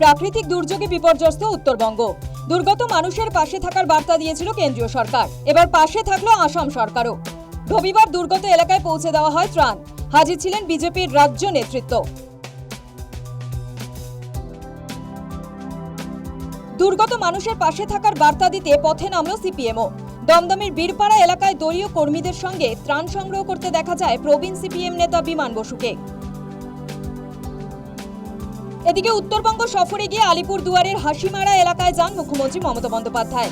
প্রাকৃতিক দুর্যোগে বিপর্যস্ত উত্তরবঙ্গ। দুর্গত মানুষের পাশে থাকার বার্তা দিয়েছিল কেন্দ্রীয় সরকার। এবার পাশে থাকল আসাম সরকারও। রবিবার দুর্গত এলাকায় পৌঁছে দেওয়া হয় ত্রাণ। হাজির ছিলেন বিজেপির রাজ্য নেতৃত্ব। দুর্গত মানুষের পাশে থাকার বার্তা দিতে পথে নামল সিপিএমও। দমদমের বীরপাড়া এলাকায় দলীয় কর্মীদের সঙ্গে ত্রাণ সংগ্রহ করতে দেখা যায় প্রবীণ সিপিএম নেতা বিমান বসুকে। এদিকে উত্তরবঙ্গ সফরে গিয়ে আলিপুর দুয়ারের হাসিমারা এলাকায় যান মুখ্যমন্ত্রী মমতা বন্দ্যোপাধ্যায়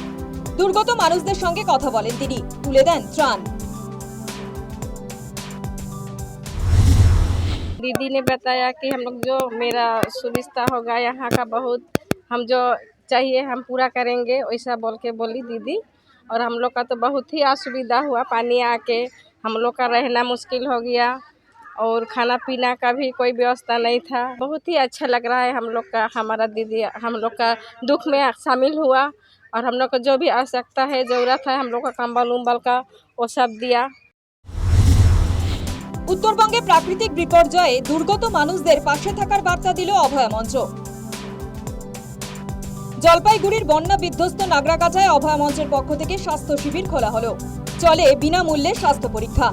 দুর্গত মানুষদের সঙ্গে কথা বলেন তিনি তুলে দেন ত্রাণ दीदी ने बताया कि हम लोग जो मेरा सुविस्ता होगा यहाँ का बहुत हम जो चाहिए हम पूरा करेंगे वैसा बोल के बोली दीदी और हम लोग का तो बहुत ही असुविधा हुआ पानी आके हम लोग का रहना मुश्किल हो गया और खाना पीना का भी कोई व्यवस्था नहीं था बहुत ही अच्छा लग रहा है हम लोग का हमारा दीदी हम लोग का दुख में शामिल हुआ और हम लोग को जो भी आवश्यकता है ज़रूरत है हम लोग का कंबल उम्बल का वो सब दिया উত্তরবঙ্গে প্রাকৃতিক বিপর্যয়ে দুর্গত মানুষদের পাশে থাকার বার্তা দিল অভয় মঞ্চ জলপাইগুড়ির বন্যা বিধ্বস্ত নাগরাকাছায় অভয় মঞ্চের পক্ষ থেকে স্বাস্থ্য শিবির খোলা হলো চলে বিনামূল্যে স্বাস্থ্য পরীক্ষা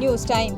নিউজ টাইম